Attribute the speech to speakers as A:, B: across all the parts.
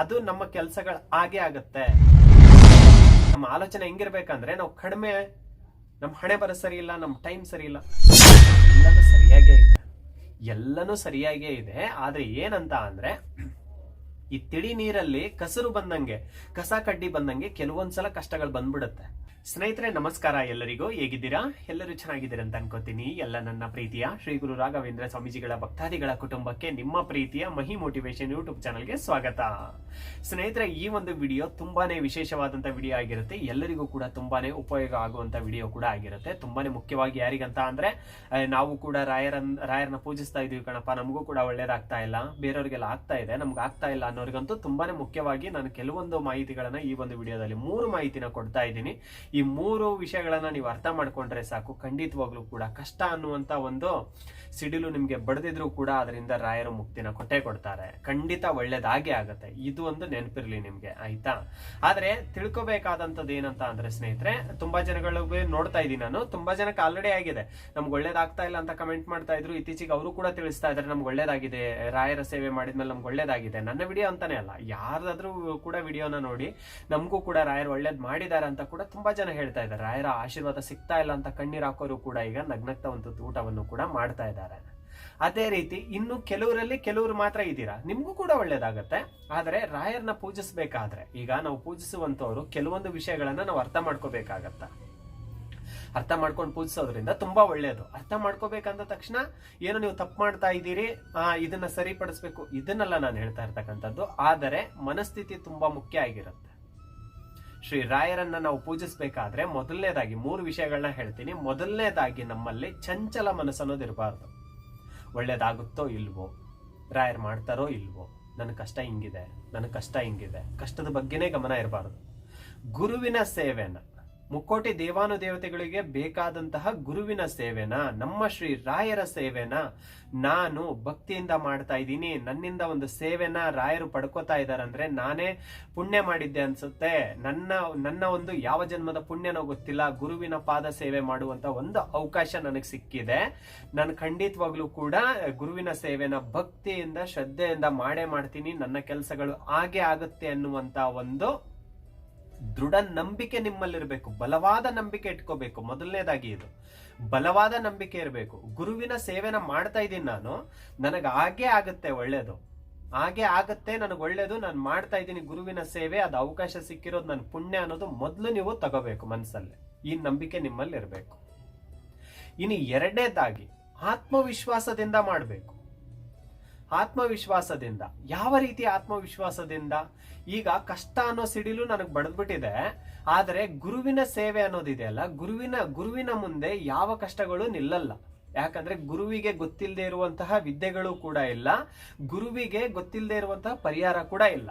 A: ಅದು ನಮ್ಮ ಕೆಲಸಗಳು ಹಾಗೆ ಆಗುತ್ತೆ. ನಮ್ಮ ಆಲೋಚನೆ ಹೆಂಗಿರ್ಬೇಕಂದ್ರೆ ನಾವು ಕಡಿಮೆ ನಮ್ಮ ಹಣೆ ಬರ ಸರಿ ಇಲ್ಲ ನಮ್ಮ ಟೈಮ್ ಸರಿ ಇಲ್ಲ. ಎಲ್ಲನೂ ಸರಿಯಾಗೇ ಇದೆ. ಎಲ್ಲನೂ ಸರಿಯಾಗೇ ಇದೆ. ಆದ್ರೆ ಏನಂತ ಅಂದ್ರೆ ಈ ತಿಳಿ ನೀರಲ್ಲಿ ಕಸರು ಬಂದಂಗೆ, ಕಸ ಕಡ್ಡಿ ಬಂದಂಗೆ ಕೆಲವೊಂದ್ಸಲ ಕಷ್ಟಗಳು ಬಂದ್ಬಿಡುತ್ತೆ. ಸ್ನೇಹಿತರೆ, ನಮಸ್ಕಾರ ಎಲ್ಲರಿಗೂ. ಹೇಗಿದ್ದೀರಾ? ಎಲ್ಲರೂ ಚೆನ್ನಾಗಿದ್ದೀರಾ ಅಂತ ಅನ್ಕೋತೀನಿ. ಎಲ್ಲ ನನ್ನ ಪ್ರೀತಿಯ. ಶ್ರೀ ಗುರು ರಾಘವೇಂದ್ರ ಸ್ವಾಮೀಜಿಗಳ ಭಕ್ತಾದಿಗಳ ಕುಟುಂಬಕ್ಕೆ ನಿಮ್ಮ ಪ್ರೀತಿಯ ಮಹಿ ಮೋಟಿವೇಶನ್ ಯೂಟ್ಯೂಬ್ ಚಾನಲ್ಗೆ ಸ್ವಾಗತ. ಸ್ನೇಹಿತರೆ, ಈ ಒಂದು ವಿಡಿಯೋ ತುಂಬಾನೇ ವಿಶೇಷವಾದಂತ ವಿಡಿಯೋ ಆಗಿರುತ್ತೆ. ಎಲ್ಲರಿಗೂ ಕೂಡ ತುಂಬಾನೇ ಉಪಯೋಗ ಆಗುವಂತ ವಿಡಿಯೋ ಕೂಡ ಆಗಿರುತ್ತೆ. ತುಂಬಾನೇ ಮುಖ್ಯವಾಗಿ ಯಾರಿಗಂತ ಅಂದ್ರೆ ನಾವು ಕೂಡ ರಾಯರನ್, ರಾಯರನ್ನ ಪೂಜಿಸ್ತಾ ಇದೀವಿ ಕಣಪ್ಪ. ನಮಗೂ ಕೂಡ ಒಳ್ಳೇದಾಗ್ತಾ ಇಲ್ಲ. ಬೇರೆಯವರಿಗೆಲ್ಲ ಆಗ್ತಾ ಇದೆ. ನಮ್ಗೆ ಆಗ್ತಾ ಇಲ್ಲ ಅನ್ನೋರಿಗಂತೂ ತುಂಬಾನೇ ಮುಖ್ಯವಾಗಿ ನಾನು ಕೆಲವೊಂದು ಮಾಹಿತಿಗಳನ್ನ ಈ ಒಂದು ವಿಡಿಯೋದಲ್ಲಿ ಮೂರು ಮಾಹಿತಿನ ಕೊಡ್ತಾ ಇದ್ದೀನಿ. ಈ ಮೂರು ವಿಷಯಗಳನ್ನ ನೀವು ಅರ್ಥ ಮಾಡ್ಕೊಂಡ್ರೆ ಸಾಕು. ಖಂಡಿತವಾಗ್ಲೂ ಕೂಡ ಕಷ್ಟ ಅನ್ನುವಂತ ಒಂದು ಸಿಡಿಲು ನಿಮ್ಗೆ ಬಡದಿದ್ರು ಕೂಡ ಅದರಿಂದ ರಾಯರು ಮುಕ್ತಿನ ಕೊಟ್ಟೆ ಕೊಡ್ತಾರೆ. ಖಂಡಿತ ಒಳ್ಳೇದಾಗೆ ಆಗತ್ತೆ. ಇದು ಒಂದು ನೆನಪಿರ್ಲಿ ನಿಮ್ಗೆ, ಆಯ್ತಾ? ಆದ್ರೆ ತಿಳ್ಕೊಬೇಕಾದಂತದ್ದು ಏನಂತ ಅಂದ್ರೆ ಸ್ನೇಹಿತರೆ, ತುಂಬಾ ಜನಗಳಿಗೆ ನೋಡ್ತಾ ಇದ್ದೀನಿ ನಾನು. ತುಂಬಾ ಜನಕ್ಕೆ ಆಲ್ರೆಡಿ ಆಗಿದೆ. ನಮ್ಗೆ ಒಳ್ಳೇದಾಗ್ತಾ ಇಲ್ಲ ಅಂತ ಕಮೆಂಟ್ ಮಾಡ್ತಾ ಇದ್ರು. ಇತ್ತೀಚೆಗೆ ಅವರು ಕೂಡ ತಿಳಿಸ್ತಾ ಇದ್ದಾರೆ, ನಮ್ಗೆ ಒಳ್ಳೇದಾಗಿದೆ. ರಾಯರ ಸೇವೆ ಮಾಡಿದ್ಮೇಲೆ ನಮ್ಗೆ ಒಳ್ಳೇದಾಗಿದೆ. ನನ್ನ ವಿಡಿಯೋ ಅಂತಾನೆ ಅಲ್ಲ. ಯಾರಾದ್ರೂ ಕೂಡ ವಿಡಿಯೋನ ನೋಡಿ, ನಮಗೂ ಕೂಡ ರಾಯರ್ ಒಳ್ಳೇದ್ ಮಾಡಿದ್ದಾರೆ ಅಂತ ಕೂಡ ತುಂಬಾ ಜನ ಹೇಳ್ತಾ ಇದ್ದಾರೆ, ರಾಯರ ಆಶೀರ್ವಾದ ಸಿಗ್ತಾ ಇಲ್ಲ ಅಂತ ಕಣ್ಣೀರ್ ಹಾಕೋರು ಕೂಡ ಈಗ ನಗ್ನಗ್ತಾ ಒಂದು ಊಟವನ್ನು ಕೂಡ ಮಾಡ್ತಾ ಇದ್ದಾರೆ. ಅದೇ ರೀತಿ ಇನ್ನು ಕೆಲವರಲ್ಲಿ ಕೆಲವರು ಮಾತ್ರ ಇದ್ದೀರಾ? ನಿಮ್ಗೂ ಕೂಡ ಒಳ್ಳೇದಾಗತ್ತೆ. ಆದರೆ ರಾಯರ್ನ ಪೂಜಿಸಬೇಕಾದ್ರೆ ಈಗ ನಾವು ಪೂಜಿಸುವಂತವ್ರು ಕೆಲವೊಂದು ವಿಷಯಗಳನ್ನ ನಾವು ಅರ್ಥ ಮಾಡ್ಕೋಬೇಕಾಗತ್ತ? ಅರ್ಥ ಮಾಡ್ಕೊಂಡು ಪೂಜಿಸೋದ್ರಿಂದ ತುಂಬಾ ಒಳ್ಳೇದು. ಅರ್ಥ ಮಾಡ್ಕೋಬೇಕಂದ ತಕ್ಷಣ ಏನೋ ನೀವು ತಪ್ಪು ಮಾಡ್ತಾ ಇದ್ದೀರಿ? ಆ, ಇದನ್ನ ಸರಿಪಡಿಸ್ಬೇಕು. ಇದನ್ನೆಲ್ಲ ನಾನು ಹೇಳ್ತಾ ಇರ್ತಕ್ಕಂಥದ್ದು. ಆದರೆ ಮನಸ್ಥಿತಿ ತುಂಬಾ ಮುಖ್ಯ ಆಗಿರುತ್ತೆ. ಶ್ರೀ ರಾಯರನ್ನ ನಾವು ಪೂಜಿಸಬೇಕಾದ್ರೆ ಮೊದಲನೇದಾಗಿ ಮೂರು ವಿಷಯಗಳನ್ನ ಹೇಳ್ತೀನಿ. ಮೊದಲನೇದಾಗಿ ನಮ್ಮಲ್ಲಿ ಚಂಚಲ ಮನಸ್ಸು ಅನ್ನೋದು ಇರಬಾರ್ದು. ಒಳ್ಳೇದಾಗುತ್ತೋ ಇಲ್ವೋ, ರಾಯರ್ ಮಾಡ್ತಾರೋ ಇಲ್ವೋ, ನನ್ನ ಕಷ್ಟ ಹಿಂಗಿದೆ, ನನ್ನ ಕಷ್ಟ ಹಿಂಗಿದೆ, ಕಷ್ಟದ ಬಗ್ಗೆನೇ ಗಮನ ಇರಬಾರ್ದು. ಗುರುವಿನ ಸೇವೆನ ಮುಕ್ಕೋಟಿ ದೇವಾನುದೇವತೆಗಳಿಗೆ ಬೇಕಾದಂತಹ ಗುರುವಿನ ಸೇವೆನ? ನಮ್ಮ ಶ್ರೀ ರಾಯರ ಸೇವೆನ? ನಾನು ಭಕ್ತಿಯಿಂದ ಮಾಡ್ತಾ ಇದ್ದೀನಿ. ನನ್ನಿಂದ ಒಂದು ಸೇವೆನ ರಾಯರು ಪಡ್ಕೋತಾ ಇದ್ದಾರಂದ್ರೆ ನಾನೇ ಪುಣ್ಯ ಮಾಡಿದ್ದೆ ಅನ್ಸುತ್ತೆ. ನನ್ನ ನನ್ನ ಒಂದು ಯಾವ ಜನ್ಮದ ಪುಣ್ಯನೋ ಗೊತ್ತಿಲ್ಲ. ಗುರುವಿನ ಪಾದ ಸೇವೆ ಮಾಡುವಂತ ಒಂದು ಅವಕಾಶ ನನಗೆ ಸಿಕ್ಕಿದೆ. ನಾನು ಖಂಡಿತವಾಗ್ಲೂ ಕೂಡ ಗುರುವಿನ ಸೇವೆನ ಭಕ್ತಿಯಿಂದ, ಶ್ರದ್ಧೆಯಿಂದ ಮಾಡೇ ಮಾಡ್ತೀನಿ. ನನ್ನ ಕೆಲಸಗಳು ಹಾಗೆ ಆಗುತ್ತೆ ಅನ್ನುವಂತ ಒಂದು ದೃಢ ನಂಬಿಕೆ ನಿಮ್ಮಲ್ಲಿರಬೇಕು, ಬಲವಾದ ನಂಬಿಕೆ ಇಟ್ಕೋಬೇಕು. ಮೊದಲನೇದಾಗಿ ಇದು. ಬಲವಾದ ನಂಬಿಕೆ ಇರಬೇಕು. ಗುರುವಿನ ಸೇವೆನ ಮಾಡ್ತಾ ಇದ್ದೀನಿ ನಾನು. ನನಗೆ ಹಾಗೆ ಆಗುತ್ತೆ ಒಳ್ಳೇದು. ಹಾಗೆ ಆಗುತ್ತೆ, ನನಗೆ ಒಳ್ಳೇದು, ನಾನು ಮಾಡ್ತಾ ಇದ್ದೀನಿ ಗುರುವಿನ ಸೇವೆ, ಅದು ಅವಕಾಶ ಸಿಕ್ಕಿರೋದು ನನ್ನ ಪುಣ್ಯ ಅನ್ನೋದು ಮೊದಲು ನೀವು ತಗೋಬೇಕು ಮನಸ್ಸಲ್ಲಿ. ಈ ನಂಬಿಕೆ ನಿಮ್ಮಲ್ಲಿ ಇರಬೇಕು ಇನ್ನು ಎರಡನೇದಾಗಿ, ಆತ್ಮವಿಶ್ವಾಸದಿಂದ ಮಾಡಬೇಕು. ಆತ್ಮವಿಶ್ವಾಸದಿಂದ. ಯಾವ ರೀತಿ ಆತ್ಮವಿಶ್ವಾಸದಿಂದ? ಈಗ ಕಷ್ಟ ಅನ್ನೋ ಸಿಡಿಲು ನನಗೆ ಬಡದ್ಬಿಟ್ಟಿದೆ. ಆದರೆ ಗುರುವಿನ ಸೇವೆ ಅನ್ನೋದಿದೆಯಲ್ಲ ಗುರುವಿನ ಗುರುವಿನ ಮುಂದೆ ಯಾವ ಕಷ್ಟಗಳು ನಿಲ್ಲಲ್ಲ. ಯಾಕಂದ್ರೆ ಗುರುವಿಗೆ ಗೊತ್ತಿಲ್ಲದೆ ಇರುವಂತಹ ವಿದ್ಯೆಗಳು ಕೂಡ ಇಲ್ಲ, ಗುರುವಿಗೆ ಗೊತ್ತಿಲ್ಲದೆ ಇರುವಂತಹ ಪರಿಹಾರ ಕೂಡ ಇಲ್ಲ.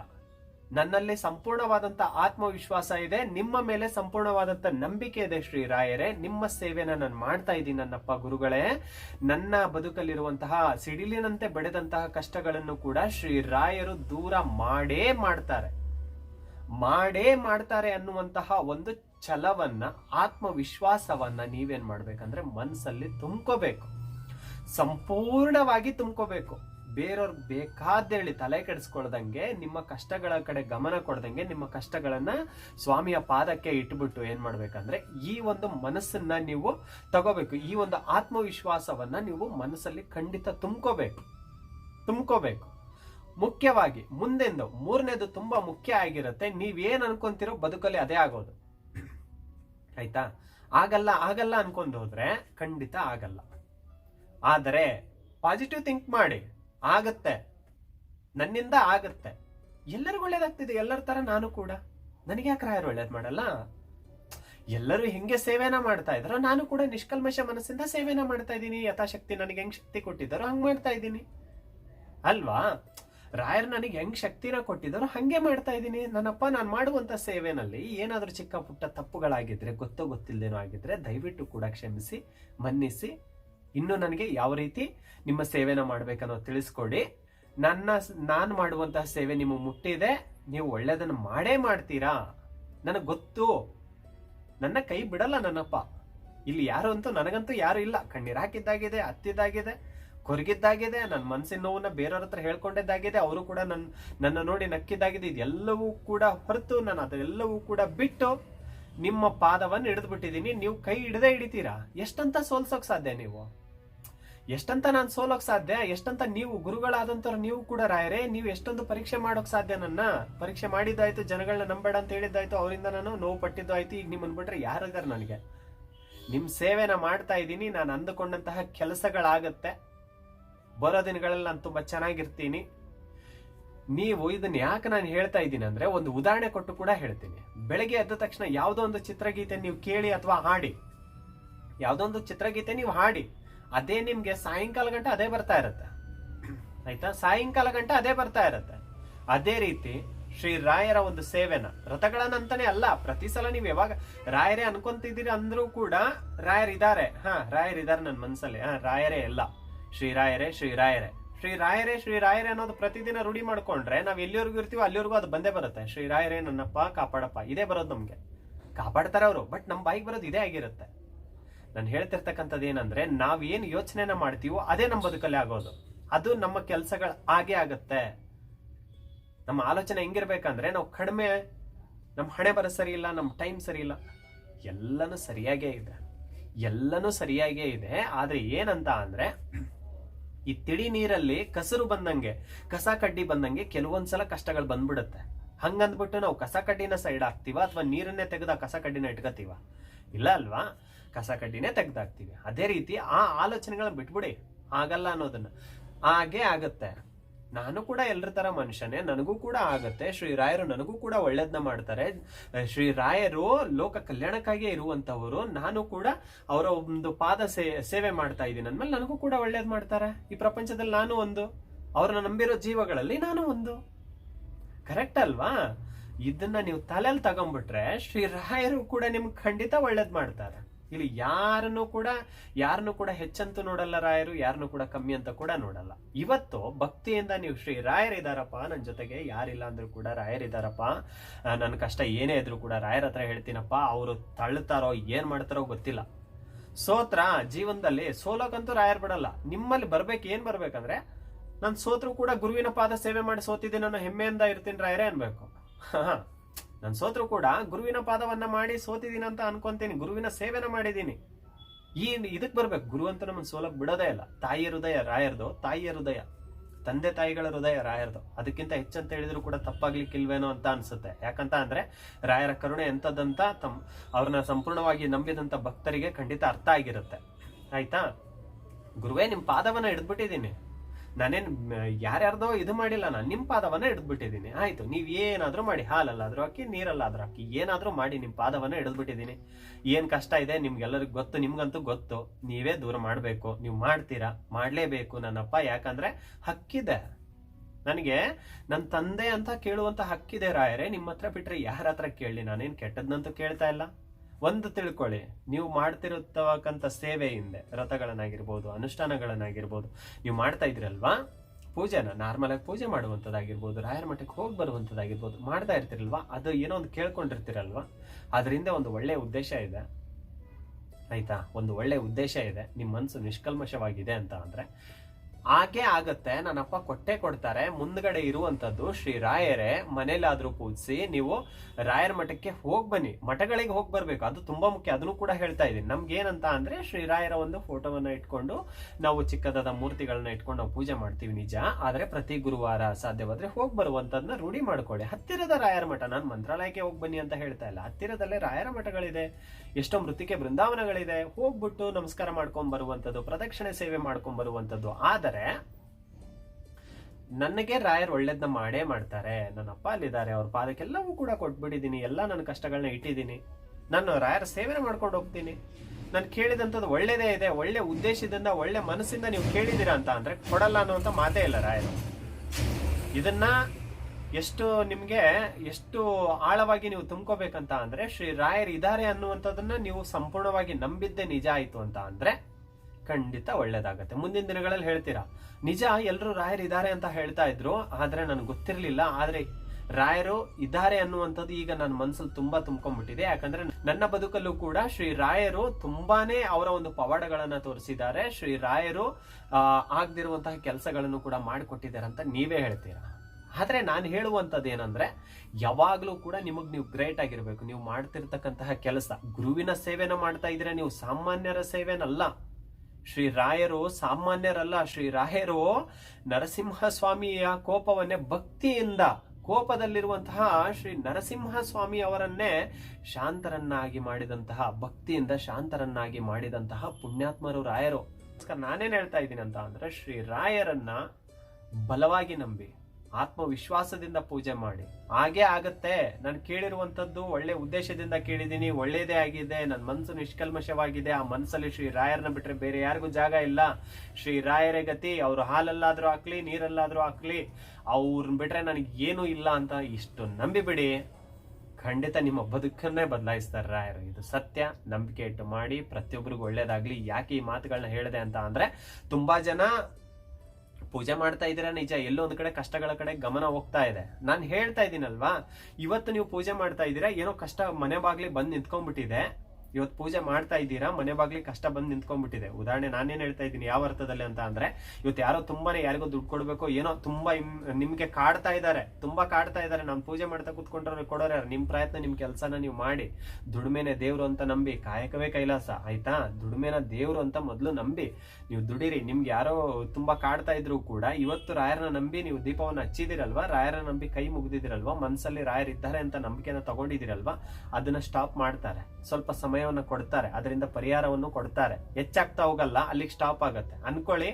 A: ನನ್ನಲ್ಲಿ ಸಂಪೂರ್ಣವಾದಂತ ಆತ್ಮವಿಶ್ವಾಸ ಇದೆ, ನಿಮ್ಮ ಮೇಲೆ ಸಂಪೂರ್ಣವಾದಂತ ನಂಬಿಕೆ ಇದೆ ಶ್ರೀ ರಾಯರೇ. ನಿಮ್ಮ ಸೇವೆನ ನಾನು ಮಾಡ್ತಾ ಇದ್ದೀನಿ ನನ್ನಪ್ಪ ಗುರುಗಳೇ. ನನ್ನ ಬದುಕಲ್ಲಿರುವಂತಹ ಸಿಡಿಲಿನಂತೆ ಬೆಳೆದಂತಹ ಕಷ್ಟಗಳನ್ನು ಕೂಡ ಶ್ರೀ ರಾಯರು ದೂರ ಮಾಡೇ ಮಾಡ್ತಾರೆ. ಮಾಡೇ ಮಾಡ್ತಾರೆ ಅನ್ನುವಂತಹ ಒಂದು ಛಲವನ್ನ, ಆತ್ಮವಿಶ್ವಾಸವನ್ನ ನೀವೇನ್ ಮಾಡ್ಬೇಕಂದ್ರೆ ಮನಸ್ಸಲ್ಲಿ ತುಂಬ್ಕೋಬೇಕು. ಸಂಪೂರ್ಣವಾಗಿ ತುಂಬ್ಕೋಬೇಕು. ಬೇರೆಯವ್ರು ಬೇಕಾದೇಳಿ ತಲೆ ಕೆಡಿಸ್ಕೊಳ್ದಂಗೆ, ನಿಮ್ಮ ಕಷ್ಟಗಳ ಕಡೆ ಗಮನ ಕೊಡ್ದಂಗೆ, ನಿಮ್ಮ ಕಷ್ಟಗಳನ್ನ ಸ್ವಾಮಿಯ ಪಾದಕ್ಕೆ ಇಟ್ಬಿಟ್ಟು ಏನ್ ಮಾಡ್ಬೇಕಂದ್ರೆ, ಈ ಒಂದು ಮನಸ್ಸನ್ನ ನೀವು ತಗೋಬೇಕು. ಈ ಒಂದು ಆತ್ಮವಿಶ್ವಾಸವನ್ನ ನೀವು ಮನಸ್ಸಲ್ಲಿ ಖಂಡಿತ ತುಂಬ್ಕೋಬೇಕು. ತುಂಬ್ಕೋಬೇಕು. ಮುಖ್ಯವಾಗಿ, ಮುಂದೆಂದು, ಮೂರನೇದು ತುಂಬಾ ಮುಖ್ಯ ಆಗಿರುತ್ತೆ. ನೀವೇನ್ ಅನ್ಕೊಂತಿರೋ ಬದುಕಲ್ಲಿ ಅದೇ ಆಗೋದು. ಆಯ್ತಾ? ಆಗಲ್ಲ ಆಗಲ್ಲ ಅನ್ಕೊಂಡು ಹೋದ್ರೆ ಖಂಡಿತ ಆಗಲ್ಲ. ಆದರೆ ಪಾಸಿಟಿವ್ ಥಿಂಕ್ ಮಾಡಿ. ಆಗತ್ತೆ. ನನ್ನಿಂದ ಆಗತ್ತೆ. ಎಲ್ಲರಿಗೂ ಒಳ್ಳೇದಾಗ್ತಿದೆ. ಎಲ್ಲರ ತರ ನಾನು ಕೂಡ. ನನಗೆ ಯಾಕೆ ರಾಯರು ಒಳ್ಳೇದ್ ಮಾಡಲ್ಲ? ಎಲ್ಲರೂ ಹೆಂಗೆ ಸೇವೆನ ಮಾಡ್ತಾ ಇದಾರೋ ನಾನು ಕೂಡ ನಿಷ್ಕಲ್ಮಶ ಮನಸ್ಸಿಂದ ಸೇವೆನ ಮಾಡ್ತಾ ಇದ್ದೀನಿ. ಯಥಾಶಕ್ತಿ ನನಗೆ ಹೆಂಗ್ ಶಕ್ತಿ ಕೊಟ್ಟಿದ್ದಾರೋ ಹಂಗ್ ಮಾಡ್ತಾ ಇದ್ದೀನಿ. ಅಲ್ವಾ? ರಾಯರ್ ನನಗೆ ಹೆಂಗ್ ಶಕ್ತಿನ ಕೊಟ್ಟಿದ್ದಾರೋ ಹಂಗೆ ಮಾಡ್ತಾ ಇದ್ದೀನಿ. ನನ್ನಪ್ಪ, ನಾನು ಮಾಡುವಂತ ಸೇವೆನಲ್ಲಿ ಏನಾದರೂ ಚಿಕ್ಕ ಪುಟ್ಟ ತಪ್ಪುಗಳಾಗಿದ್ರೆ, ಗೊತ್ತೋ ಗೊತ್ತಿಲ್ಲದೇನೋ ಆಗಿದ್ರೆ ದಯವಿಟ್ಟು ಕೂಡ ಕ್ಷಮಿಸಿ, ಮನ್ನಿಸಿ ಇನ್ನು ನನಗೆ ಯಾವ ರೀತಿ ನಿಮ್ಮ ಸೇವೆನ ಮಾಡ್ಬೇಕನ್ನೋ ತಿಳಿಸ್ಕೊಡಿ. ನನ್ನ ನಾನು ಮಾಡುವಂತಹ ಸೇವೆ ನಿಮ್ಮ ಮುಟ್ಟಿದೆ. ನೀವು ಒಳ್ಳೇದನ್ನು ಮಾಡೇ ಮಾಡ್ತೀರಾ? ನನಗೆ ಗೊತ್ತು. ನನ್ನ ಕೈ ಬಿಡಲ್ಲ ನನ್ನಪ್ಪ. ಇಲ್ಲಿ ಯಾರು ಅಂತೂ ನನಗಂತೂ ಯಾರು ಇಲ್ಲ. ಕಣ್ಣೀರ್ ಹಾಕಿದ್ದಾಗಿದೆ, ಹತ್ತಿದ್ದಾಗಿದೆ, ಕೊರಗಿದ್ದಾಗಿದೆ ನನ್ನ ಮನಸ್ಸಿನ ನೋವನ್ನ ಬೇರೆಯವ್ರ ಹತ್ರ ಹೇಳ್ಕೊಂಡಿದ್ದಾಗಿದೆ, ಅವರು ಕೂಡ ನನ್ನ ನನ್ನ ನೋಡಿ ನಕ್ಕಿದ್ದಾಗಿದೆ. ಇದೆಲ್ಲವೂ ಕೂಡ ಹೊರತು ನಾನು ಅದೆಲ್ಲವೂ ಕೂಡ ಬಿಟ್ಟು ನಿಮ್ಮ ಪಾದವನ್ನು ಹಿಡಿದು ಬಿಟ್ಟಿದ್ದೀನಿ ನೀವು ಕೈ ಹಿಡದೆ ಹಿಡಿತೀರಾ? ಎಷ್ಟಂತ ಸೋಲ್ಸೋಕ್ ಸಾಧ್ಯ ನೀವು? ಎಷ್ಟಂತ ನಾನು ಸೋಲೋಕ್ ಸಾಧ್ಯ? ಎಷ್ಟಂತ ನೀವು ಗುರುಗಳಾದಂತವ್ರು ನೀವು ಕೂಡ ರಾಯರೇ, ನೀವು ಎಷ್ಟೊಂದು ಪರೀಕ್ಷೆ ಮಾಡೋಕ್ ಸಾಧ್ಯ ನನ್ನ? ಪರೀಕ್ಷೆ ಮಾಡಿದ್ದಾಯ್ತು ಜನಗಳನ್ನ ನಂಬೇಡ ಅಂತ ಹೇಳಿದ್ದಾಯ್ತು, ಅವರಿಂದ ನಾನು ನೋವು ಪಟ್ಟಿದ್ದು ಆಯ್ತು ಈಗ ನಿಮ್ಮನ್ನು ಬಿಟ್ರೆ ಯಾರಿದಾರೆ ನನಗೆ? ನಿಮ್ ಸೇವೆನ ಮಾಡ್ತಾ ಇದ್ದೀನಿ, ನಾನು ಅಂದುಕೊಂಡಂತಹ ಕೆಲಸಗಳಾಗತ್ತೆ. ಬರೋ ದಿನಗಳಲ್ಲಿ ನಾನು ತುಂಬಾ ಚೆನ್ನಾಗಿರ್ತೀನಿ. ನೀವು ಇದನ್ನ ಯಾಕೆ ನಾನು ಹೇಳ್ತಾ ಇದ್ದೀನಿ ಅಂದ್ರೆ ಒಂದು ಉದಾಹರಣೆ ಕೊಟ್ಟು ಕೂಡ ಹೇಳ್ತೀನಿ. ಬೆಳಗ್ಗೆ ಎದ್ದ ತಕ್ಷಣ ಯಾವುದೋ ಒಂದು ಚಿತ್ರಗೀತೆ ನೀವು ಕೇಳಿ ಅಥವಾ ಹಾಡಿ. ಯಾವುದೋ ಒಂದು ಚಿತ್ರಗೀತೆ ನೀವು ಹಾಡಿ. ಅದೇ ನಿಮ್ಗೆ ಸಾಯಂಕಾಲ ಗಂಟೆ ಅದೇ ಬರ್ತಾ ಇರತ್ತೆ. ಆಯ್ತಾ? ಸಾಯಂಕಾಲ ಗಂಟೆ ಅದೇ ಬರ್ತಾ ಇರುತ್ತೆ. ಅದೇ ರೀತಿ ಶ್ರೀ ರಾಯರ ಒಂದು ಸೇವೆನ ರಥಗಳನ್ನಂತಾನೆ ಅಲ್ಲ, ಪ್ರತಿ ಸಲ ನೀವು ಯಾವಾಗ ರಾಯರೇ ಅನ್ಕೊಂತಿದ್ದೀರಿ ಅಂದ್ರೂ ಕೂಡ ರಾಯರಿದ್ದಾರೆ. ಹಾ, ರಾಯರಿದ್ದಾರೆ ನನ್ನ ಮನ್ಸಲ್ಲಿ. ಹಾ, ರಾಯರೇ ಎಲ್ಲ ಶ್ರೀರಾಯರೇ ಶ್ರೀರಾಯರೇ ಶ್ರೀರಾಯರೇ ಶ್ರೀರಾಯರೇ ಅನ್ನೋದು ಪ್ರತಿದಿನ ರೂಢಿ ಮಾಡ್ಕೊಂಡ್ರೆ ನಾವು ಎಲ್ಲಿವರೆಗೂ ಇರ್ತೀವೋ ಅಲ್ಲಿವರೆಗೂ ಅದು ಬಂದೇ ಬರುತ್ತೆ. ಶ್ರೀ ರಾಯರೇ, ನನ್ನಪ್ಪ, ಕಾಪಾಡಪ್ಪ, ಇದೇ ಬರೋದು ನಮಗೆ. ಕಾಪಾಡ್ತಾರೆ ಅವರು ಬಟ್ ನಮ್ಮ ಬಾಯಿಗೆ ಬರೋದು ಇದೇ ಆಗಿರುತ್ತೆ. ನಾನು ಹೇಳ್ತಿರ್ತಕ್ಕಂಥದ್ದು ಏನಂದ್ರೆ, ನಾವ್ ಏನ್ ಯೋಚನೆನ ಮಾಡ್ತೀವೋ ಅದೇ ನಮ್ಮ ಬದುಕಲ್ಲಿ ಆಗೋದು. ಅದು ನಮ್ಮ ಕೆಲಸಗಳು ಹಾಗೆ ಆಗುತ್ತೆ. ನಮ್ಮ ಆಲೋಚನೆ ಹೆಂಗಿರ್ಬೇಕಂದ್ರೆ ನಾವು ಕಡಿಮೆ ನಮ್ಮ ಹಣೆ ಬರ ಸರಿ ಇಲ್ಲ ನಮ್ಮ ಟೈಮ್ ಸರಿ ಇಲ್ಲ. ಎಲ್ಲನೂ ಸರಿಯಾಗೇ ಇದೆ. ಎಲ್ಲನೂ ಸರಿಯಾಗೇ ಇದೆ. ಆದರೆ ಏನಂತ ಅಂದ್ರೆ ಈ ತಿಳಿ ನೀರಲ್ಲಿ ಕಸರು ಬಂದಂಗೆ, ಕಸ ಕಡ್ಡಿ ಬಂದಂಗೆ ಕೆಲವೊಂದ್ಸಲ ಕಷ್ಟಗಳು ಬಂದ್ಬಿಡುತ್ತೆ. ಹಂಗಂದ್ಬಿಟ್ಟು ನಾವು ಕಸ ಕಡ್ಡಿನ ಸೈಡ್ ಹಾಕ್ತಿವ ಅಥವಾ ನೀರನ್ನೇ ತೆಗೆದ ಕಸ ಕಡ್ಡಿನ ಇಟ್ಕೋತೀವ? ಇಲ್ಲ ಅಲ್ವಾ? ಕಸ ಕಡ್ಡಿನೇ ತೆಗ್ದಾಕ್ತಿವಿ. ಅದೇ ರೀತಿ ಆ ಆಲೋಚನೆಗಳನ್ನ ಬಿಟ್ಬಿಡಿ. ಆಗಲ್ಲ ಅನ್ನೋದನ್ನ. ಹಾಗೆ ಆಗತ್ತೆ. ನಾನು ಕೂಡ ಎಲ್ಲರ ತರ ಮನುಷ್ಯನೇ, ನನಗೂ ಕೂಡ ಆಗತ್ತೆ. ಶ್ರೀರಾಯರು ನನಗೂ ಕೂಡ ಒಳ್ಳೇದನ್ನ ಮಾಡ್ತಾರೆ. ಶ್ರೀರಾಯರು ಲೋಕ ಕಲ್ಯಾಣಕ್ಕಾಗಿ ಇರುವಂತವರು, ನಾನು ಕೂಡ ಅವರ ಒಂದು ಪಾದ ಸೇ, ಸೇವೆ ಮಾಡ್ತಾ ಇದ್ದೀನಿ. ಅಂದ್ಮೇಲೆ ನನಗೂ ಕೂಡ ಒಳ್ಳೇದ್ ಮಾಡ್ತಾರೆ. ಈ ಪ್ರಪಂಚದಲ್ಲಿ ನಾನು ಒಂದು, ಅವ್ರನ್ನ ನಂಬಿರೋ ಜೀವಗಳಲ್ಲಿ ನಾನು ಒಂದು. ಕರೆಕ್ಟ್ ಅಲ್ವಾ? ಇದನ್ನ ನೀವು ತಲೆಯಲ್ಲಿ ತಗೊಂಡ್ಬಿಟ್ರೆ ಶ್ರೀರಾಯರು ಕೂಡ ನಿಮ್ಗೆ ಖಂಡಿತ ಒಳ್ಳೇದ್ ಮಾಡ್ತಾರೆ. ಇಲ್ಲಿ ಯಾರನ್ನು ಕೂಡ ಯಾರನ್ನು ಕೂಡ ಹೆಚ್ಚಂತೂ ನೋಡಲ್ಲ ರಾಯರು, ಯಾರನ್ನು ಕೂಡ ಕಮ್ಮಿ ಅಂತ ಕೂಡ ನೋಡಲ್ಲ. ಇವತ್ತು ಭಕ್ತಿಯಿಂದ ನೀವು ಶ್ರೀ ರಾಯರಿದಾರಪ್ಪ ನನ್ನ ಜೊತೆಗೆ ಯಾರಿಲ್ಲ ಅಂದ್ರೂ ಕೂಡ ರಾಯರಿದಾರಪ್ಪ ನನ್ನ ಕಷ್ಟ ಏನೇ ಇದ್ರು ಕೂಡ ರಾಯರ ಹತ್ರ ಹೇಳ್ತೀನಪ್ಪ, ಅವರು ತಳ್ಳುತ್ತಾರೋ ಏನ್ ಮಾಡ್ತಾರೋ ಗೊತ್ತಿಲ್ಲ. ಸೋತ್ರ ಜೀವನದಲ್ಲಿ ಸೋಲೋಕಂತೂ ರಾಯರ್ ಬಿಡಲ್ಲ. ನಿಮ್ಮಲ್ಲಿ ಬರ್ಬೇಕು, ಏನ್ ಬರ್ಬೇಕಂದ್ರೆ, ನಾನು ಸೋತ್ರು ಕೂಡ ಗುರುವಿನ ಪಾದ ಸೇವೆ ಮಾಡಿ ಸೋತಿದ್ದೀನಿ ಅನ್ನೋ ಹೆಮ್ಮೆಯಿಂದ ಇರ್ತೀನಿ ರಾಯರೇ ಅನ್ಬೇಕು. ನಾನು ಸೋತ್ರು ಕೂಡ ಗುರುವಿನ ಪಾದವನ್ನ ಮಾಡಿ ಸೋತಿದ್ದೀನಿ ಅಂತ ಅನ್ಕೊಂತೀನಿ, ಗುರುವಿನ ಸೇವೆನ ಮಾಡಿದ್ದೀನಿ ಈ ಇದಕ್ಕೆ ಬರ್ಬೇಕು, ಗುರು ಅಂತ ನಮ್ಮನ್ನ ಸೋಲಕ್ ಬಿಡೋದೇ ಇಲ್ಲ. ತಾಯಿಯ ಹೃದಯ ರಾಯರ್ದು, ತಾಯಿಯ ಹೃದಯ, ತಂದೆ ತಾಯಿಗಳ ಹೃದಯ ರಾಯರ್ದು. ಅದಕ್ಕಿಂತ ಹೆಚ್ಚಂತ ಹೇಳಿದ್ರು ಕೂಡ ತಪ್ಪಾಗ್ಲಿಕ್ಕಿಲ್ವೇನೋ ಅಂತ ಅನ್ಸುತ್ತೆ. ಯಾಕಂತ ಅಂದ್ರೆ ರಾಯರ ಕರುಣೆ ಎಂತದಂತ ತಮ್ ಅವ್ರನ್ನ ಸಂಪೂರ್ಣವಾಗಿ ನಂಬಿದಂತ ಭಕ್ತರಿಗೆ ಖಂಡಿತ ಅರ್ಥ ಆಗಿರುತ್ತೆ. ಆಯ್ತಾ? ಗುರುವೇ, ನಿಮ್ ಪಾದವನ್ನ ಹಿಡಿದ್ಬಿಟ್ಟಿದ್ದೀನಿ ನಾನೇನ್ ಯಾರ್ಯಾರ್ದೋ ಇದು ಮಾಡಿಲ್ಲ, ನಾನು ನಿಮ್ಮ ಪಾದವನ್ನ ಹಿಡಿದ್ಬಿಟ್ಟಿದ್ದೀನಿ. ಆಯ್ತು, ನೀವು ಏನಾದರೂ ಮಾಡಿ, ಹಾಲಲ್ಲಾದ್ರೂ ಹಾಕಿ, ನೀರಲ್ಲಾದ್ರೂ ಹಾಕಿ, ಏನಾದರೂ ಮಾಡಿ ನಿಮ್ಮ ಪಾದವನ್ನ ಹಿಡಿದ್ಬಿಟ್ಟಿದ್ದೀನಿ. ಏನ್ ಕಷ್ಟ ಇದೆ ನಿಮ್ಗೆಲ್ಲರಿಗೂ ಗೊತ್ತು, ನಿಮ್ಗಂತೂ ಗೊತ್ತು. ನೀವೇ ದೂರ ಮಾಡ್ಬೇಕು, ನೀವು ಮಾಡ್ತೀರಾ, ಮಾಡ್ಲೇಬೇಕು ನನ್ನಪ್ಪ. ಯಾಕಂದ್ರೆ ಹಕ್ಕಿದೆ. ನನಗೆ ನನ್ನ ತಂದೆ ಅಂತ ಕೇಳುವಂತ ಹಕ್ಕಿದೆ ರಾಯರೇ. ನಿಮ್ಮ ಹತ್ರ ಬಿಟ್ರೆ ಯಾರ ಹತ್ರ ಕೇಳಿ ನಾನೇನು ಕೆಟ್ಟದ್ನಂತೂ ಕೇಳ್ತಾ ಇಲ್ಲ. ಒಂದು ತಿಳ್ಕೊಳ್ಳಿ. ನೀವು ಮಾಡ್ತಿರತಕ್ಕಂಥ ಸೇವೆ ಹಿಂದೆ ರಥಗಳನ್ನಾಗಿರ್ಬೋದು, ಅನುಷ್ಠಾನಗಳನ್ನಾಗಿರ್ಬೋದು, ನೀವು ಮಾಡ್ತಾ ಇದ್ರಲ್ವಾ? ಪೂಜೆನ ನಾರ್ಮಲ್ ಆಗಿ ಪೂಜೆ ಮಾಡುವಂಥದ್ದಾಗಿರ್ಬೋದು, ರಾಯರ ಮಠಕ್ಕೆ ಹೋಗಿ ಬರುವಂಥದ್ದಾಗಿರ್ಬೋದು, ಮಾಡ್ತಾ ಇರ್ತಿರಲ್ವಾ? ಅದು ಏನೋ ಒಂದು ಕೇಳ್ಕೊಂಡಿರ್ತಿರಲ್ವಾ? ಅದರಿಂದ ಒಂದು ಒಳ್ಳೆ ಉದ್ದೇಶ ಇದೆ. ಆಯ್ತಾ? ಒಂದು ಒಳ್ಳೆ ಉದ್ದೇಶ ಇದೆ. ನಿಮ್ಮ ಮನಸ್ಸು ನಿಷ್ಕಲ್ಮಶವಾಗಿದೆ ಅಂತ ಅಂದ್ರೆ ಹಾಗೆ ಆಗುತ್ತೆ. ನನ್ನಪ್ಪ ಕೊಟ್ಟೆ ಕೊಡ್ತಾರೆ. ಮುಂದ್ಗಡೆ ಇರುವಂತದ್ದು ಶ್ರೀ ರಾಯರೇ ಮನೇಲಾದ್ರೂ ಪೂಜಿಸಿ ನೀವು ರಾಯರ ಮಠಕ್ಕೆ ಹೋಗಿ ಬನ್ನಿ. ಮಠಗಳಿಗೆ ಹೋಗಿ ಬರ್ಬೇಕು. ಅದು ತುಂಬಾ ಮುಖ್ಯ. ಅದನ್ನು ಕೂಡ ಹೇಳ್ತಾ ಇದ್ದೀನಿ. ನಮ್ಗೆ ಏನಂತ ಅಂದ್ರೆ ಶ್ರೀ ರಾಯರ ಒಂದು ಫೋಟೋವನ್ನ ಇಟ್ಕೊಂಡು ನಾವು ಚಿಕ್ಕದಾದ ಮೂರ್ತಿಗಳನ್ನ ಇಟ್ಕೊಂಡು ನಾವು ಪೂಜೆ ಮಾಡ್ತೀವಿ ನಿಜ. ಆದ್ರೆ ಪ್ರತಿ ಗುರುವಾರ ಸಾಧ್ಯವಾದ್ರೆ ಹೋಗಿ ಬರುವಂತದ್ನ ರೂಢಿ ಮಾಡ್ಕೊಳ್ಳಿ. ಹತ್ತಿರದ ರಾಯರ ಮಠ. ನಾನು ಮಂತ್ರಾಲಯಕ್ಕೆ ಹೋಗಿ ಬನ್ನಿ ಅಂತ ಹೇಳ್ತಾ ಇಲ್ಲ. ಹತ್ತಿರದಲ್ಲೇ ರಾಯರ ಮಠಗಳಿದೆ. ಎಷ್ಟೋ ಮೃತಿಕೆ ಬೃಂದಾವನಗಳಿದೆ. ಹೋಗ್ಬಿಟ್ಟು ನಮಸ್ಕಾರ ಮಾಡ್ಕೊಂಡ್ ಬರುವಂತದ್ದು, ಪ್ರದಕ್ಷಿಣೆ ಸೇವೆ ಮಾಡ್ಕೊಂಡ್ ಬರುವಂತದ್ದು. ಆದರೆ, ನನಗೆ ರಾಯರ್ ಒಳ್ಳೇದನ್ನ ಮಾಡೇ ಮಾಡ್ತಾರೆ. ನನ್ನ ಅಪ್ಪ ಅಲ್ಲಿದ್ದಾರೆ, ಅವ್ರ ಪಾದಕ್ಕೆಲ್ಲವೂ ಕೂಡ ಕೊಟ್ಬಿಟ್ಟಿದ್ದೀನಿ. ಎಲ್ಲ ನನ್ನ ಕಷ್ಟಗಳನ್ನ ಇಟ್ಟಿದ್ದೀನಿ. ನಾನು ರಾಯರ ಸೇವೆನೆ ಮಾಡ್ಕೊಂಡು ಹೋಗ್ತೀನಿ. ನಾನು ಕೇಳಿದಂಥದ್ದು ಒಳ್ಳೇದೇ ಇದೆ, ಒಳ್ಳೆ ಉದ್ದೇಶದಿಂದ, ಒಳ್ಳೆ ಮನಸ್ಸಿಂದ ನೀವು ಕೇಳಿದ್ದೀರಾ ಅಂತ ಅಂದ್ರೆ ಕೊಡಲ್ಲ ಅನ್ನುವಂಥ ಮಾತೇ ಇಲ್ಲ ರಾಯರು. ಇದನ್ನ ಎಷ್ಟು ನಿಮಗೆ ಎಷ್ಟು ಆಳವಾಗಿ ನೀವು ತುಂಬ್ಕೋಬೇಕಂತ ಅಂದ್ರೆ ಶ್ರೀ ರಾಯರ್ ಇದ್ದಾರೆ ಅನ್ನುವಂಥದ್ದನ್ನ ನೀವು ಸಂಪೂರ್ಣವಾಗಿ ನಂಬಿದ್ದೆ ನಿಜ ಆಯ್ತು ಅಂತ ಅಂದ್ರೆ ಖಂಡಿತ ಒಳ್ಳೇದಾಗತ್ತೆ. ಮುಂದಿನ ದಿನಗಳಲ್ಲಿ ಹೇಳ್ತೀರಾ? ನಿಜ ಎಲ್ಲರೂ ರಾಯರ್ ಇದ್ದಾರೆ ಅಂತ ಹೇಳ್ತಾ ಇದ್ರು, ಆದ್ರೆ ನನಗೆ ಗೊತ್ತಿರಲಿಲ್ಲ. ಆದ್ರೆ ರಾಯರು ಇದ್ದಾರೆ ಅನ್ನುವಂಥದ್ದು ಈಗ ನನ್ನ ಮನಸ್ಸಲ್ಲಿ ತುಂಬಾ ತುಂಬ್ಕೊಂಡ್ಬಿಟ್ಟಿದೆ ಯಾಕಂದ್ರೆ ನನ್ನ ಬದುಕಲ್ಲೂ ಕೂಡ ಶ್ರೀ ರಾಯರು ತುಂಬಾನೇ ಅವರ ಒಂದು ಪವಾಡಗಳನ್ನ ತೋರಿಸಿದ್ದಾರೆ. ಶ್ರೀ ರಾಯರು ಆಗದಿರುವಂತಹ ಕೆಲಸಗಳನ್ನು ಕೂಡ ಮಾಡಿಕೊಟ್ಟಿದ್ದಾರೆ ಅಂತ ನೀವೇ ಹೇಳ್ತೀರಾ? ಆದ್ರೆ ನಾನು ಹೇಳುವಂಥದ್ದು ಏನಂದರೆ ಯಾವಾಗಲೂ ಕೂಡ ನಿಮಗೆ ನೀವು ಗ್ರೇಟ್ ಆಗಿರಬೇಕು. ನೀವು ಮಾಡ್ತಿರ್ತಕ್ಕಂತಹ ಕೆಲಸ. ಗುರುವಿನ ಸೇವೆನ ಮಾಡ್ತಾ ಇದ್ರೆ ನೀವು ಸಾಮಾನ್ಯರ ಸೇವೆನಲ್ಲ. ಶ್ರೀ ರಾಯರು ಸಾಮಾನ್ಯರಲ್ಲ. ಶ್ರೀ ರಾಯರು ನರಸಿಂಹ ಸ್ವಾಮಿಯ ಕೋಪವನ್ನೇ ಭಕ್ತಿಯಿಂದ, ಕೋಪದಲ್ಲಿರುವಂತಹ ಶ್ರೀ ನರಸಿಂಹ ಸ್ವಾಮಿ ಅವರನ್ನೇ ಶಾಂತರನ್ನಾಗಿ ಮಾಡಿದಂತಹ, ಭಕ್ತಿಯಿಂದ ಶಾಂತರನ್ನಾಗಿ ಮಾಡಿದಂತಹ ಪುಣ್ಯಾತ್ಮರು ರಾಯರು. ನಾನೇನು ಹೇಳ್ತಾ ಇದ್ದೀನಿ ಅಂತ ಅಂದ್ರೆ ಶ್ರೀ ರಾಯರನ್ನ ಬಲವಾಗಿ ನಂಬಿ. ಆತ್ಮವಿಶ್ವಾಸದಿಂದ ಪೂಜೆ ಮಾಡಿ. ಹಾಗೇ ಆಗತ್ತೆ. ನಾನು ಕೇಳಿರುವಂತದ್ದು ಒಳ್ಳೆ ಉದ್ದೇಶದಿಂದ ಕೇಳಿದ್ದೀನಿ. ಒಳ್ಳೆಯದೇ ಆಗಿದೆ. ನನ್ನ ಮನಸ್ಸು ನಿಷ್ಕಲ್ಮಶವಾಗಿದೆ. ಆ ಮನಸ್ಸಲ್ಲಿ ಶ್ರೀ ರಾಯರನ್ನ ಬಿಟ್ರೆ ಬೇರೆ ಯಾರಿಗೂ ಜಾಗ ಇಲ್ಲ. ಶ್ರೀ ರಾಯರೇ ಗತಿ, ಅವ್ರು ಹಾಲಲ್ಲಾದರೂ ಹಾಕ್ಲಿ, ನೀರಲ್ಲಾದರೂ ಹಾಕ್ಲಿ ಅವ್ರನ್ನ ಬಿಟ್ರೆ ನನಗೆ ಏನೂ ಇಲ್ಲ ಅಂತ ಇಷ್ಟು ನಂಬಿಬಿಡಿ. ಖಂಡಿತ ನಿಮ್ಮ ಬದುಕನ್ನೇ ಬದಲಾಯಿಸ್ತಾರೆ ರಾಯರು. ಇದು ಸತ್ಯ. ನಂಬಿಕೆ ಇಟ್ಟು ಮಾಡಿ. ಪ್ರತಿಯೊಬ್ಬರಿಗೂ ಒಳ್ಳೇದಾಗ್ಲಿ. ಯಾಕೆ ಈ ಮಾತುಗಳನ್ನ ಹೇಳಿದೆ ಅಂತ ಅಂದ್ರೆ, ತುಂಬಾ ಜನ ಪೂಜೆ ಮಾಡ್ತಾ ಇದ್ದೀರಾ ನಿಜ? ಎಲ್ಲೋ ಒಂದ್ ಕಡೆ ಕಷ್ಟಗಳ ಕಡೆ ಗಮನ ಹೋಗ್ತಾ ಇದೆ. ನಾನು ಹೇಳ್ತಾ ಇದ್ದೀನಲ್ವಾ? ಇವತ್ತು ನೀವು ಪೂಜೆ ಮಾಡ್ತಾ ಇದ್ದೀರಾ? ಏನೋ ಕಷ್ಟ ಮನೆ ಬಾಗ್ಲಿ ಬಂದು ನಿಂತ್ಕೊಂಡ್ಬಿಟ್ಟಿದೆ. ಇವತ್ತು ಪೂಜೆ ಮಾಡ್ತಾ ಇದ್ದೀರಾ? ಮನೆ ಬಾಗ್ಲಿ ಕಷ್ಟ ಬಂದು ನಿಂತ್ಕೊಂಡ್ಬಿಟ್ಟಿದೆ. ಉದಾಹರಣೆ ನಾನೇನ್ ಹೇಳ್ತಾ ಇದ್ದೀನಿ, ಯಾವ ಅರ್ಥದಲ್ಲಿ ಅಂತ ಅಂದ್ರೆ, ಇವತ್ತು ಯಾರೋ ತುಂಬಾನೇ ಯಾರಿಗೋ ದುಡ್ಡು ಕೊಡಬೇಕು, ಏನೋ ತುಂಬಾ ನಿಮ್ಗೆ ಕಾಡ್ತಾ ಇದ್ದಾರೆ, ತುಂಬಾ ಕಾಡ್ತಾ ಇದ್ದಾರೆ, ನಾನು ಪೂಜೆ ಮಾಡ್ತಾ ಕೂತ್ಕೊಂಡ್ರೆ ಕೊಡೋರು ಯಾರು? ನಿಮ್ ಪ್ರಯತ್ನ, ನಿಮ್ ಕೆಲಸನ ನೀವು ಮಾಡಿ. ದುಡಿಮೆನೆ ದೇವ್ರು ಅಂತ ನಂಬಿ, ಕಾಯಕವೇ ಕೈಲಾಸ, ಆಯ್ತಾ? ದುಡಿಮೆನ ದೇವ್ರು ಅಂತ ಮೊದಲು ನಂಬಿ, ನೀವು ದುಡಿರಿ. ನಿಮ್ಗೆ ಯಾರೋ ತುಂಬಾ ಕಾಡ್ತಾ ಇದ್ರು ಕೂಡ, ಇವತ್ತು ರಾಯರನ್ನ ನಂಬಿ ನೀವು ದೀಪವನ್ನ ಹಚ್ಚಿದಿರಲ್ವಾ ರಾಯರನ್ನ ನಂಬಿ ಕೈ ಮುಗ್ದಿದಿರಲ್ವಾ ಮನಸ್ಸಲ್ಲಿ ರಾಯರ್ ಇದ್ದಾರೆ ಅಂತ ನಂಬಿಕೆನ ತಗೊಂಡಿದಿರಲ್ವಾ ಅದನ್ನ ಸ್ಟಾಪ್ ಮಾಡ್ತಾರೆ. ಸ್ವಲ್ಪ ಸಮಯವನ್ನ ಕೊಡ್ತಾರೆ, ಅದರಿಂದ ಪರಿಹಾರವನ್ನು ಕೊಡ್ತಾರೆ. ಹೆಚ್ಚಾಗ್ತಾ ಹೋಗಲ್ಲ, ಅಲ್ಲಿಗೆ ಸ್ಟಾಪ್ ಆಗುತ್ತೆ. ಅನ್ಕೊಳ್ಳಿ,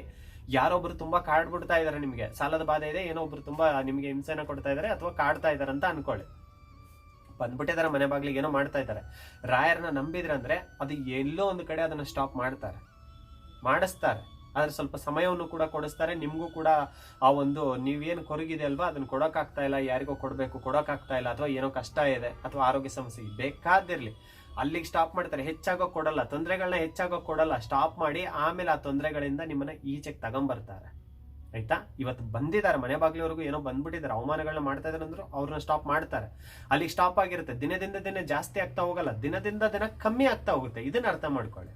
A: ಯಾರೊಬ್ರು ತುಂಬಾ ಕಾಡ್ಬಿಡ್ತಾ ಇದಾರೆ ನಿಮಗೆ. ಸಾಲದ ಬಾಧೆ ಇದೆ, ಏನೋ ಒಬ್ರು ತುಂಬಾ ನಿಮಗೆ ಹಿಂಸೆನ ಕೊಡ್ತಾ ಇದಾರೆ ಅಥವಾ ಕಾಡ್ತಾ ಇದಾರೆ ಅಂತ ಅನ್ಕೊಳ್ಳಿ. ಬಂದ್ಬಿಟ್ಟಿದ್ದಾರೆ ಮನೆ ಬಾಗ್ಲಿಗೆ ಏನೋ ಮಾಡ್ತಾ ಇದ್ದಾರೆ ರಾಯರನ್ನ ನಂಬಿದ್ರಂದ್ರೆ ಅದು ಎಲ್ಲೋ ಒಂದು ಕಡೆ ಅದನ್ನ ಸ್ಟಾಪ್ ಮಾಡ್ತಾರೆ. ಮಾಡಿಸ್ತಾರೆ. ಆದ್ರೆ ಸ್ವಲ್ಪ ಸಮಯವನ್ನು ಕೂಡ ಕೊಡಿಸ್ತಾರೆ. ನಿಮ್ಗೂ ಕೂಡ ಆ ಒಂದು ನೀವೇನು ಕೊರಗಿದೆ ಅಲ್ವಾ, ಅದನ್ನ ಕೊಡೋಕಾಗ್ತಾ ಇಲ್ಲ, ಯಾರಿಗೋ ಕೊಡಬೇಕು ಕೊಡೋಕಾಗ್ತಾ ಇಲ್ಲ, ಅಥವಾ ಏನೋ ಕಷ್ಟ ಇದೆ, ಅಥವಾ ಆರೋಗ್ಯ ಸಮಸ್ಯೆ ಬೇಕಾದಿರ್ಲಿ. ಅಲ್ಲಿಗೆ ಸ್ಟಾಪ್ ಮಾಡ್ತಾರೆ. ಹೆಚ್ಚಾಗೋ ಕೊಡಲ್ಲ. ತೊಂದರೆಗಳನ್ನ ಹೆಚ್ಚಾಗೋ ಕೊಡಲ್ಲ. ಸ್ಟಾಪ್ ಮಾಡಿ ಆಮೇಲೆ ಆ ತೊಂದರೆಗಳಿಂದ ನಿಮ್ಮನ್ನ ಈಚೆಗೆ ತಗೊಂಬರ್ತಾರೆ. ಆಯ್ತಾ? ಇವತ್ತು ಬಂದಿದ್ದಾರೆ ಮನೆ ಬಾಗಿಲವರೆಗೂ ಏನೋ ಬಂದ್ಬಿಟ್ಟಿದ್ದಾರೆ ಅವಮಾನಗಳನ್ನ ಮಾಡ್ತಾ ಇದ್ದಾರೆ ಅಂದ್ರು ಅವ್ರನ್ನ ಸ್ಟಾಪ್ ಮಾಡ್ತಾರೆ. ಅಲ್ಲಿಗೆ ಸ್ಟಾಪ್ ಆಗಿರುತ್ತೆ. ದಿನದಿಂದ ದಿನ ಜಾಸ್ತಿ ಆಗ್ತಾ ಹೋಗಲ್ಲ. ದಿನದಿಂದ ದಿನ ಕಮ್ಮಿ ಆಗ್ತಾ ಹೋಗುತ್ತೆ. ಇದನ್ನ ಅರ್ಥ ಮಾಡ್ಕೊಳ್ಳಿ.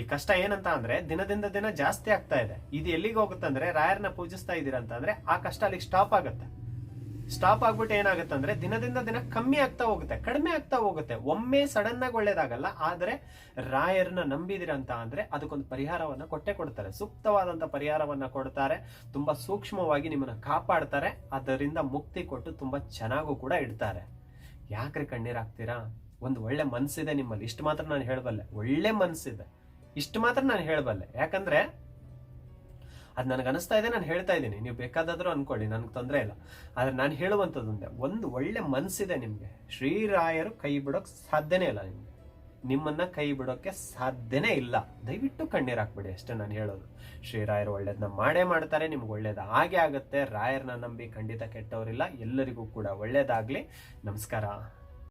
A: ಈ ಕಷ್ಟ ಏನಂತ ಅಂದ್ರೆ ದಿನದಿಂದ ದಿನ ಜಾಸ್ತಿ ಆಗ್ತಾ ಇದೆ. ಇದು ಎಲ್ಲಿಗೆ ಹೋಗುತ್ತೆ ಅಂದ್ರೆ ರಾಯರ್ನ ಪೂಜಿಸ್ತಾ ಇದ್ದೀರಾ ಅಂತ ಅಂದ್ರೆ ಆ ಕಷ್ಟ ಅಲ್ಲಿಗೆ ಸ್ಟಾಪ್ ಆಗುತ್ತೆ. ಸ್ಟಾಪ್ ಆಗ್ಬಿಟ್ಟು ಏನಾಗುತ್ತೆ ಅಂದ್ರೆ ದಿನದಿಂದ ದಿನ ಕಮ್ಮಿ ಆಗ್ತಾ ಹೋಗುತ್ತೆ, ಕಡಿಮೆ ಆಗ್ತಾ ಹೋಗುತ್ತೆ. ಒಮ್ಮೆ ಸಡನ್ ಆಗಿ ಒಳ್ಳೇದಾಗಲ್ಲ, ಆದ್ರೆ ರಾಯರ್ನ ನಂಬಿದಿರ ಅಂತ ಅಂದ್ರೆ ಅದಕ್ಕೊಂದು ಪರಿಹಾರವನ್ನ ಕೊಟ್ಟೆ ಕೊಡ್ತಾರೆ. ಸೂಕ್ತವಾದಂತ ಪರಿಹಾರವನ್ನ ಕೊಡ್ತಾರೆ, ತುಂಬಾ ಸೂಕ್ಷ್ಮವಾಗಿ ನಿಮ್ಮನ್ನ ಕಾಪಾಡ್ತಾರೆ, ಅದರಿಂದ ಮುಕ್ತಿ ಕೊಟ್ಟು ತುಂಬಾ ಚೆನ್ನಾಗೂ ಕೂಡ ಇಡ್ತಾರೆ. ಯಾಕ್ರಿ ಕಣ್ಣೀರಾಗ್ತೀರಾ ಒಂದು ಒಳ್ಳೆ ಮನ್ಸಿದೆ ನಿಮ್ಮಲ್ಲಿ. ಇಷ್ಟು ಮಾತ್ರ ನಾನು ಹೇಳಬಲ್ಲೆ. ಒಳ್ಳೆ ಮನ್ಸಿದೆ. ಇಷ್ಟು ಮಾತ್ರ ನಾನು ಹೇಳಬಲ್ಲೆ. ಯಾಕಂದ್ರೆ ಅದ್ ನನಗೆ ಅನಿಸ್ತಾ ಇದೆ, ನಾನು ಹೇಳ್ತಾ ಇದ್ದೀನಿ. ನೀವು ಬೇಕಾದಾದರೂ ಅನ್ಕೊಳ್ಳಿ, ನನಗೆ ತೊಂದರೆ ಇಲ್ಲ. ಆದರೆ ನಾನು ಹೇಳುವಂಥದ್ದೊಂದೇ ಒಂದು ಒಳ್ಳೆ ಮನಸ್ಸಿದೆ ನಿಮಗೆ. ಶ್ರೀರಾಯರು ಕೈ ಬಿಡೋಕೆ ಸಾಧ್ಯನೇ ಇಲ್ಲ ನಿಮಗೆ. ನಿಮ್ಮನ್ನ ಕೈ ಬಿಡೋಕ್ಕೆ ಸಾಧ್ಯನೇ ಇಲ್ಲ. ದಯವಿಟ್ಟು ಕಣ್ಣೀರು ಹಾಕ್ಬಿಡಿ, ಅಷ್ಟೇ ನಾನು ಹೇಳೋದು. ಶ್ರೀರಾಯರು ಒಳ್ಳೇದನ್ನ ಮಾಡೇ ಮಾಡ್ತಾರೆ, ನಿಮ್ಗೆ ಒಳ್ಳೇದು ಹಾಗೆ ಆಗುತ್ತೆ. ರಾಯರನ್ನ ನಂಬಿ ಖಂಡಿತ ಕೆಟ್ಟವರಿಲ್ಲ. ಎಲ್ಲರಿಗೂ ಕೂಡ ಒಳ್ಳೇದಾಗ್ಲಿ. ನಮಸ್ಕಾರ.